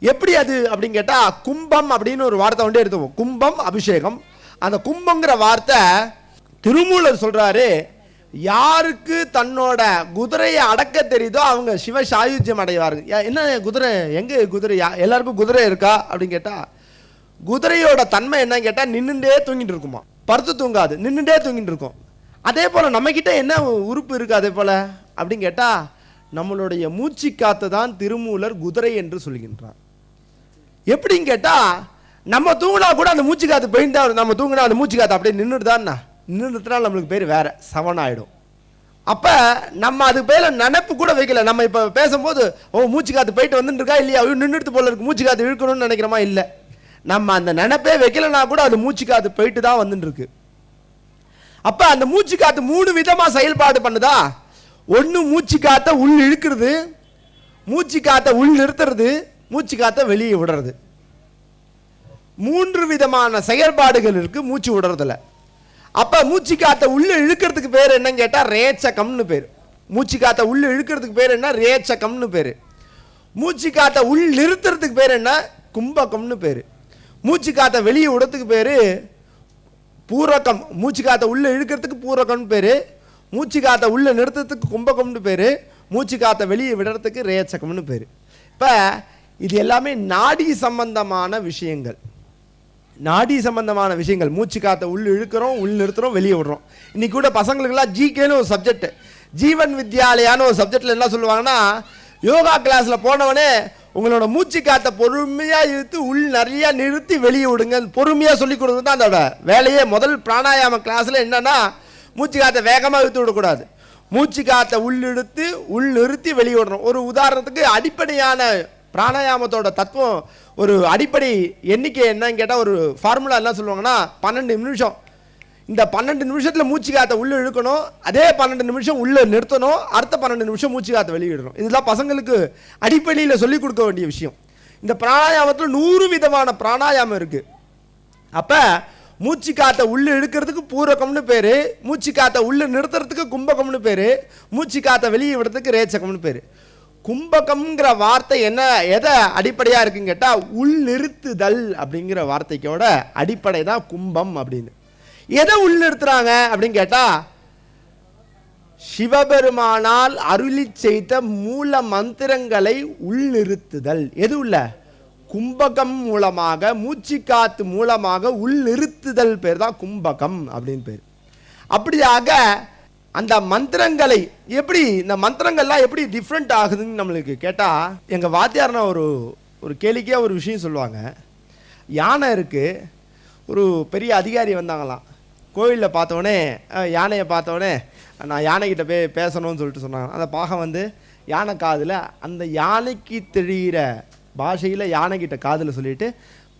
எப்படி அது அப்படின்னு கேட்டால் கும்பம் அப்படின்னு ஒரு வார்த்தை வந்து எடுத்துவோம் கும்பம் அபிஷேகம். அந்த கும்பங்கிற வார்த்தை திருமூலர் சொல்கிறாரு யாருக்கு தன்னோட குதிரையை அடக்க தெரியுதோ அவங்க சிவ சாயுஜ்யம் அடைவார்கள். என்ன குதிரை? எங்கே குதிரை? யா- எல்லாருக்கும் குதிரை இருக்கா? அப்படின்னு கேட்டால் குதிரையோட தன்மை என்னன்னு கேட்டால் நின்றுண்டே தூங்கிட்டு இருக்குமா? பருத்து தூங்காது நின்றுண்டே தூங்கிட்டு இருக்கும். அதே போல் நம்மக்கிட்ட என்ன உறுப்பு இருக்குது அதே போல்? அப்படின்னு கேட்டால் நம்மளுடைய மூச்சு காத்து தான் திருமூலர் குதிரை என்று சொல்கின்றார். எப்படின்னு கேட்டால் நம்ம தூங்கினா கூட அந்த மூச்சு காத்து போயிட்டு தான் வரும். நம்ம தூங்கினா அந்த மூச்சு காத்து அப்படியே நின்றுட்டு நின்றுட்டுனால நம்மளுக்கு பேர் வேறு. சவன் ஆகிடும் அப்போ நம்ம அது பேரில் நினப்பு கூட வைக்கல. நம்ம இப்போ பேசும்போது ஓ மூச்சு காத்து போயிட்டு வந்துட்டு இருக்கா இல்லையா? ஐயோ நின்றுட்டு போல இருக்கு. மூச்சு காத்து இழுக்கணும்னு நினைக்கிறோமா? இல்லை. நம்ம அந்த நினப்பே வைக்கலனா கூட அது மூச்சு காத்து போயிட்டு தான் வந்துட்டுருக்கு. அப்போ அந்த மூச்சு காத்து மூணு விதமாக செயல்பாடு பண்ணுதா? ஒன்று மூச்சு காத்த உள் இழுக்கிறது மூச்சு காத்த உள் நிறுத்துறது மூச்சு காற்றை வெளியே விடுறது. மூன்று விதமான செயற்பாடுகள் இருக்குது மூச்சு விடுறதுல. அப்போ மூச்சு காற்றை உள்ளே இழுக்கிறதுக்கு பேர் என்னன்னு கேட்டால் ரேச்சகம்னு பேர். மூச்சு காற்றை உள்ளே இழுக்கிறதுக்கு பேர் என்ன? ரேச்சகம்னு பேர். மூச்சு காற்றை உள் நிறுத்துறதுக்கு பேர் என்ன? கும்பகம்னு பேர். மூச்சு காற்றை வெளியே விடுறதுக்கு பேர் பூரகம். மூச்சு காற்றை உள்ளே இழுக்கிறதுக்கு பூரகம்னு பேர். மூச்சு காற்றை உள்ளே நிறுத்துறதுக்கு கும்பகம்னு பேர். மூச்சு காற்றை வெளியே விடுறதுக்கு ரேச்சகம்னு பேர். இப்போ இது எல்லாமே நாடி சம்பந்தமான விஷயங்கள். நாடி சம்பந்தமான விஷயங்கள். மூச்சு காத்த உள் இழுக்கிறோம் உள் நிறுத்துறோம் வெளியே விடுறோம். இன்னைக்கு கூட பசங்களுக்கெல்லாம் ஜிகேன்னு ஒரு சப்ஜெக்ட் ஜீவன் வித்யாலயான்னு ஒரு சப்ஜெக்டில் என்ன சொல்லுவாங்கன்னா யோகா கிளாஸில் போனவனே உங்களோட மூச்சு காத்த பொறுமையாக இழுத்து உள் நிறைய நிறுத்தி வெளியே விடுங்க. பொறுமையாக சொல்லி கொடுக்குறது தான் அதோட வேலையே. முதல் பிராணாயாம கிளாஸில் என்னன்னா மூச்சு காத்த வேகமாக இழுத்து விடக்கூடாது. மூச்சு காத்த உள் இழுத்து உள் நிறுத்தி வெளியே விடணும். ஒரு உதாரணத்துக்கு அடிப்படையான பிராணாயாமத்தோட தத்துவம் ஒரு அடிப்படை எண்ணிக்கை என்னன்னு கேட்டால் ஒரு ஃபார்முலா என்ன சொல்லுவாங்கன்னா பன்னெண்டு நிமிஷம். இந்த பன்னெண்டு நிமிஷத்தில் மூச்சு காத்த உள்ளே இழுக்கணும் அதே பன்னெண்டு நிமிஷம் உள்ளே நிறுத்தணும் அடுத்த பன்னெண்டு நிமிஷம் மூச்சு காத்த வெளியிடணும் இதெல்லாம் பசங்களுக்கு அடிப்படையில் சொல்லிக் கொடுக்க வேண்டிய விஷயம். இந்த பிராணாயாமத்தில் நூறு விதமான பிராணாயாமம் இருக்குது அப்போ மூச்சு காற்றை உள்ளே இழுக்கிறதுக்கு பூரகம்னு பேர் மூச்சு காற்றை உள்ளே நிறுத்துறதுக்கு கும்பகம்னு பேர் மூச்சு காற்றை வெளியே விடுறதுக்கு ரேச்சகம்னு பேர். கும்பகம்ங்கிற வார்த்தை என்ன எதை அடிப்படையாக இருக்குன்னு கேட்டால் உள்நிறுத்துதல் அப்படிங்கிற வார்த்தைக்கோட அடிப்படை தான் கும்பம் அப்படின்னு. எதை உள்நிறுத்துறாங்க அப்படின்னு கேட்டால் சிவபெருமானால் அருளி செய்த மூல மந்திரங்களை உள்நிறுத்துதல் எது உள்ள? கும்பகம் மூலமாக மூச்சுக்காத்து மூலமாக உள்நிறுத்துதல் பேர் தான் கும்பகம் அப்படின்னு பேர். அப்படியாக அந்த மந்திரங்களை எப்படி இந்த மந்திரங்கள்லாம் எப்படி டிஃப்ரெண்ட் ஆகுதுன்னு நம்மளுக்கு கேட்டால் எங்கள் வாத்தியார்னா ஒரு ஒரு கேளிக்கையாக ஒரு விஷயம் சொல்லுவாங்க. யானை இருக்குது ஒரு பெரிய அதிகாரி வந்தாங்களாம். கோயிலில் பார்த்தோன்னே யானையை பார்த்தோன்னே நான் யானைக்கிட்ட போய் பேசணும்னு சொல்லிட்டு சொன்னாங்க. அந்த பாகம் வந்து யானை காதில் அந்த யானைக்கு தெரிகிற பாஷையில் யானைக்கிட்ட காதில் சொல்லிட்டு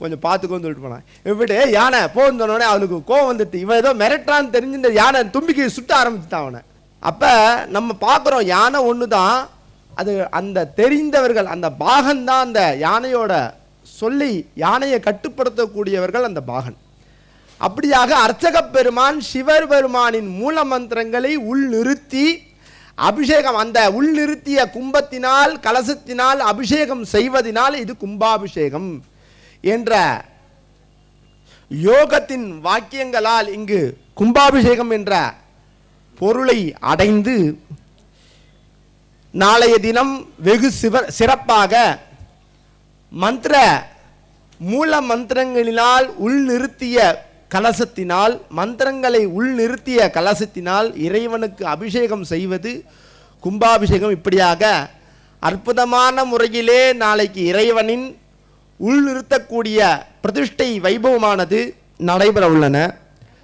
கொஞ்சம் பார்த்துக்கோன்னு சொல்லிட்டு போனான். இப்படி யானை போன்னு சொன்னோடனே அவனுக்கு கோவம் வந்துட்டு இவன் ஏதோ மிரட்டான்னு தெரிஞ்சு இந்த யானை தும்பிக்கை சுட்ட ஆரம்பிச்சுட்டான் அவனை. அப்போ நம்ம பார்க்குறோம் யானை ஒன்று தான் அது அந்த தெரிந்தவர்கள் அந்த பாகன் தான் அந்த யானையோட சொல்லி யானையை கட்டுப்படுத்தக்கூடியவர்கள் அந்த பாகன். அப்படியாக அர்ச்சக பெருமான் சிவர் பெருமானின் மூல மந்திரங்களை உள் நிறுத்தி அபிஷேகம் அந்த உள் நிறுத்திய கும்பத்தினால் கலசத்தினால் அபிஷேகம் செய்வதினால் இது கும்பாபிஷேகம். என்ற யோகத்தின் வாக்கியங்களால் இங்கு கும்பாபிஷேகம் என்ற பொருளை அடைந்து நாளைய தினம் வெகு சிவ சிறப்பாக மந்திர மூல மந்திரங்களினால் உள் நிறுத்திய கலசத்தினால் மந்திரங்களை உள் நிறுத்திய கலசத்தினால் இறைவனுக்கு அபிஷேகம் செய்வது கும்பாபிஷேகம். இப்படியாக அற்புதமான முறையிலே நாளைக்கு இறைவனின் உள்நிறுத்தக்கூடிய பிரதிஷ்டை வைபவமானது நடைபெற உள்ளன.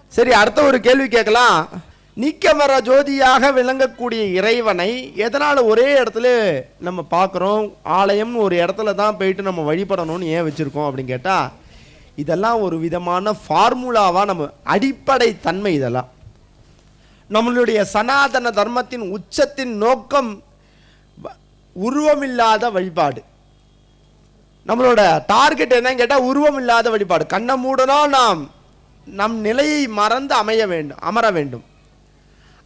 சரி அடுத்த ஒரு கேள்வி கேட்கலாம். நீக்கமர ஜோதியாக விளங்கக்கூடிய இறைவனை எதனால் ஒரே இடத்துல நம்ம பார்க்குறோம்? ஆலயம்னு ஒரு இடத்துல தான் போயிட்டு நம்ம வழிபடணும்னு ஏன் வச்சுருக்கோம் அப்படின்னு கேட்டால் இதெல்லாம் ஒரு விதமான ஃபார்முலாவாக நம்ம அடிப்படை தன்மை இதெல்லாம். நம்மளுடைய சனாதன தர்மத்தின் உச்சத்தின் நோக்கம் வ- உருவமில்லாத வழிபாடு. நம்மளோட டார்கெட் என்னன்னு கேட்டால் உருவம் இல்லாத வழிபாடு. கண்ணை மூடனா நாம் நம் நிலையை மறந்து அமைய வேண்டும் அமர வேண்டும்.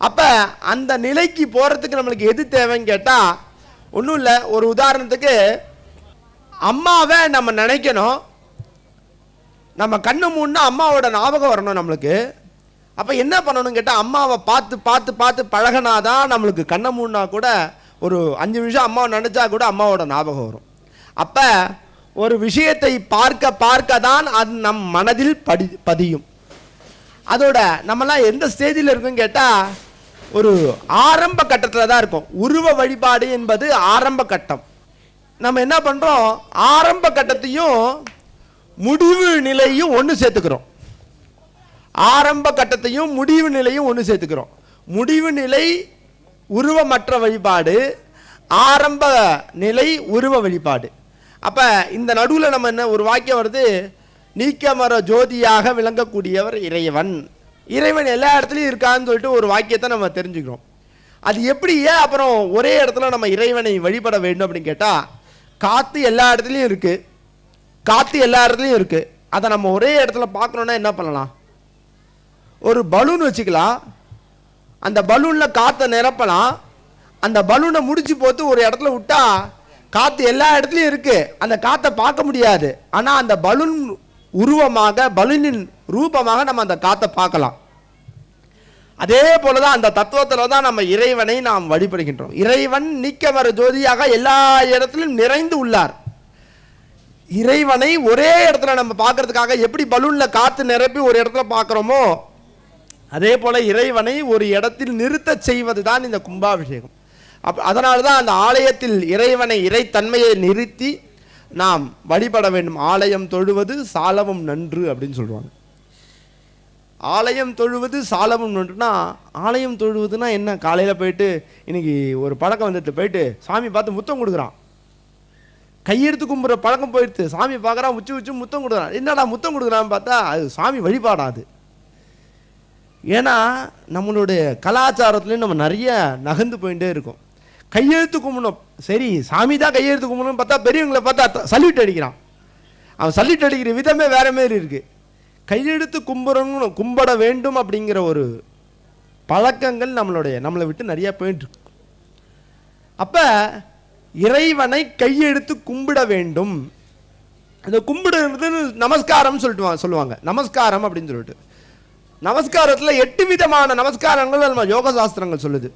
அப்போ அந்த நிலைக்கு போகிறதுக்கு நம்மளுக்கு எது தேவைன்னு கேட்டால் ஒன்றும் இல்லை ஒரு உதாரணத்துக்கு அம்மாவை நம்ம நினைக்கணும். நம்ம கண்ணு மூணுனா அம்மாவோட ஞாபகம் வரணும் நம்மளுக்கு. அப்போ என்ன பண்ணணும் கேட்டால் அம்மாவை பார்த்து பார்த்து பார்த்து பழகினாதான் நம்மளுக்கு கண்ணை மூணுனா கூட ஒரு அஞ்சு நிமிஷம் அம்மாவை நினச்சா கூட அம்மாவோட ஞாபகம் வரும். அப்போ ஒரு விஷயத்தை பார்க்க பார்க்க தான் அது நம் மனதில் படி பதியும். அதோட நம்மலாம் எந்த ஸ்டேஜில் இருக்குன்னு கேட்டால் ஒரு ஆரம்ப கட்டத்தில் தான் இருக்கும். உருவ வழிபாடு என்பது ஆரம்ப கட்டம். நம்ம என்ன பண்ணுறோம் ஆரம்ப கட்டத்தையும் முடிவு நிலையும் ஒன்று சேர்த்துக்கிறோம். ஆரம்ப கட்டத்தையும் முடிவு நிலையும் ஒன்று சேர்த்துக்கிறோம். முடிவு நிலை உருவமற்ற வழிபாடு ஆரம்ப நிலை உருவ வழிபாடு. அப்போ இந்த நடுவில் நம்ம என்ன ஒரு வாக்கியம் வருது? நீக்கமர ஜோதியாக விளங்கக்கூடியவர் இறைவன். இறைவன் எல்லா இடத்துலையும் இருக்கான்னு சொல்லிட்டு ஒரு வாக்கியத்தை நம்ம தெரிஞ்சுக்கிறோம். அது எப்படி ஏன் அப்புறம் ஒரே இடத்துல நம்ம இறைவனை வழிபட வேண்டும் அப்படின்னு கேட்டால் காற்று எல்லா இடத்துலையும் இருக்குது காற்று எல்லா இடத்துலையும் இருக்குது அதை நம்ம ஒரே இடத்துல பார்க்கணுன்னா என்ன பண்ணலாம்? ஒரு பலூன் வச்சுக்கலாம். அந்த பலூனில் காற்றை நிரப்பலாம். அந்த பலூனை முடிச்சு போட்டு ஒரு இடத்துல விட்டால் காற்று எல்லா இடத்துலையும் இருக்குது அந்த காற்றை பார்க்க முடியாது. ஆனால் அந்த பலூன் உருவமாக பலூனின் ரூபமாக நம்ம அந்த காற்றை பார்க்கலாம். அதே போல தான் அந்த தத்துவத்தில் தான் நம்ம இறைவனை நாம் வழிபடுகின்றோம். இறைவன் நீக்கமர ஜோதியாக எல்லா இடத்திலும் நிறைந்து உள்ளார். இறைவனை ஒரே இடத்துல நம்ம பார்க்கறதுக்காக எப்படி பலூனில் காற்று நிரப்பி ஒரு இடத்துல பார்க்குறோமோ அதே போல் இறைவனை ஒரு இடத்தில் நிறுத்தச் செய்வது தான் இந்த கும்பாபிஷேகம். அப் அதனால தான் அந்த ஆலயத்தில் இறைவனை இறைத்தன்மையை நிறுத்தி நாம் வழிபட வேண்டும். ஆலயம் தொழுவது சாலவும் நன்று அப்படின்னு சொல்லுவாங்க. ஆலயம் தொழுவது சாலவும் நன்றுனா ஆலயம் தொழுவதுனா என்ன? காலையில் போயிட்டு இன்னைக்கு ஒரு பழக்கம் வந்துட்டு போயிட்டு சாமி பார்த்து முத்தம் கொடுக்குறான். கையெடுத்து கும்புற பழக்கம் போயிடுத்து சாமி பார்க்குறான் உச்சி உச்சி முத்தம் கொடுக்குறான். என்னடா முத்தம் கொடுக்குறான்னு பார்த்தா அது சாமி வழிபாடா அது. ஏன்னா நம்மளுடைய கலாச்சாரத்துலேயும் நம்ம நிறைய நகர்ந்து போயிட்டே இருக்கோம். கையெழுத்து கும்பிடணும். சரி சாமி தான் கையெழுத்து கும்பிடணும்னு பார்த்தா பெரியவங்களை பார்த்தா சல்யூட் அடிக்கிறான். அவன் சல்யூட் அடிக்கிற விதமே வேறு மாதிரி இருக்குது கையெழுத்து கும்பிடணும் கும்பிட வேண்டும் அப்படிங்கிற ஒரு பழக்கங்கள் நம்மளுடைய நம்மளை விட்டு நிறையா போயிட்டுருக்கு அப்போ இறைவனை கையெடுத்து கும்பிட வேண்டும். அந்த கும்பிடுறது நமஸ்காரம் சொல்லிட்டு சொல்லுவாங்க. நமஸ்காரம் அப்படின்னு சொல்லிட்டு. நமஸ்காரத்தில் எட்டு விதமான நமஸ்காரங்கள் நம்ம யோக சாஸ்திரங்கள் சொல்லுது.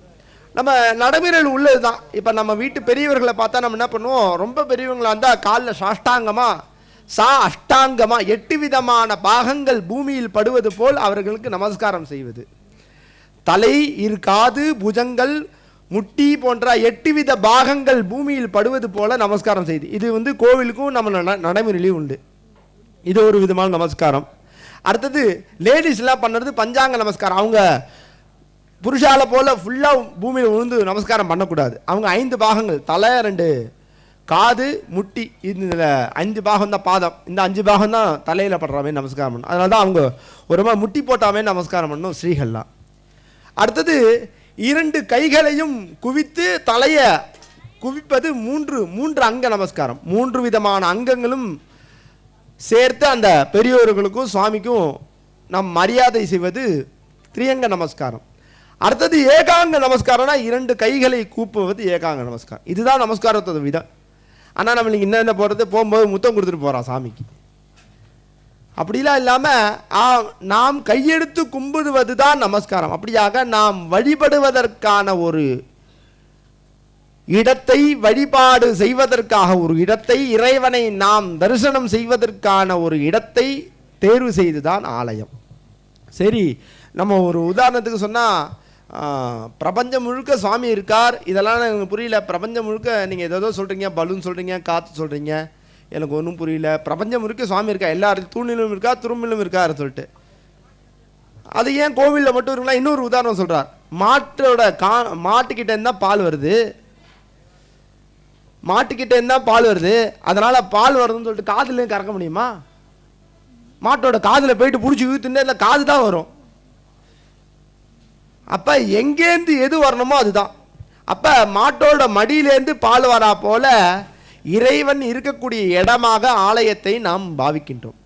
நம்ம நடைமுறையில் உள்ளது தான் இப்போ நம்ம வீட்டு பெரியவர்களை பார்த்தா நம்ம என்ன பண்ணுவோம்? ரொம்ப பெரியவங்களா இருந்தால் காலில் சாஷ்டாங்கமாக சா அஷ்டாங்கமாக எட்டு விதமான பாகங்கள் பூமியில் படுவது போல் அவர்களுக்கு நமஸ்காரம் செய்வது. தலை இரு காது புஜங்கள் முட்டி போன்ற எட்டு வித பாகங்கள் பூமியில் படுவது போல நமஸ்காரம் செய்து. இது வந்து கோவிலுக்கும் நம்ம ந நடைமுறையிலையும் உண்டு. இது ஒரு விதமான நமஸ்காரம். அடுத்தது லேடிஸ்லாம் பண்ணுறது பஞ்சாங்க நமஸ்காரம். அவங்க புருஷால போல் ஃபுல்லாக பூமியில் விழுந்து நமஸ்காரம் பண்ணக்கூடாது. அவங்க ஐந்து பாகங்கள். தலை ரெண்டு காது முட்டி இந்த அஞ்சு பாகம் தான் பாதம். இந்த அஞ்சு பாகம் தான் தலையில் படுற மாதிரி நமஸ்காரம் பண்ணணும். அதனால தான் அவங்க ஒரு மாதிரி முட்டி போட்டாமே நமஸ்காரம் பண்ணணும் ஸ்ரீகள்லாம். அடுத்தது இரண்டு கைகளையும் குவித்து தலையை குவிப்பது மூன்று மூன்று அங்க நமஸ்காரம். மூன்று விதமான அங்கங்களும் சேர்த்து அந்த பெரியோர்களுக்கும் சுவாமிக்கும் நம் மரியாதை செய்வது திரியங்க நமஸ்காரம். அடுத்தது ஏகாங்க நமஸ்காரம்னா இரண்டு கைகளை கூப்புவது ஏகாங்க நமஸ்காரம். இதுதான் நமஸ்காரத்தோட விதம் ஆனால் நம்மளுக்கு என்ன என்ன போகிறது போகும்போது முத்தம் கொடுத்துட்டு போகிறான் சாமிக்கு. அப்படிலாம் இல்லாமல் நாம் கையெடுத்து கும்பிடுவது தான் நமஸ்காரம். அப்படியாக நாம் வழிபடுவதற்கான ஒரு இடத்தை வழிபாடு செய்வதற்காக ஒரு இடத்தை இறைவனை நாம் தரிசனம் செய்வதற்கான ஒரு இடத்தை தேர்வு செய்துதான் ஆலயம். சரி நம்ம ஒரு உதாரணத்துக்கு சொன்னால் பிரபஞ்சம் முழுக்க சுவாமி இருக்கார். இதெல்லாம் எனக்கு புரியல. பிரபஞ்சம் முழுக்க நீங்கள் ஏதோ சொல்கிறீங்க பலூன் சொல்கிறீங்க காற்று சொல்கிறீங்க எனக்கு ஒன்றும் புரியல. பிரபஞ்சம் முழுக்க சுவாமி இருக்கா? எல்லா தூணிலும் இருக்கா துரும்பிலும் இருக்கார் சொல்லிட்டு. அது ஏன் கோவிலில் மட்டும் இருக்கலாம் இன்னொரு உதாரணம் சொல்கிறார் மாட்டோட கா மாட்டுக்கிட்ட இருந்தால் பால் வருது. மாட்டுக்கிட்ட இருந்தால் பால் வருது. அதனால் பால் வருதுன்னு சொல்லிட்டு காதுலேயும் கறக்க முடியுமா? மாட்டோட காதில் போயிட்டு பிடிச்சி ஊற்றுனே இல்லை காது தான் வரும். அப்போ எங்கேருந்து எது வரணுமோ அதுதான். அப்போ மாட்டோட மடியிலேருந்து பால் வரா போல இறைவன் இருக்கக்கூடிய இடமாக ஆலயத்தை நாம் பாவிக்கின்றோம்.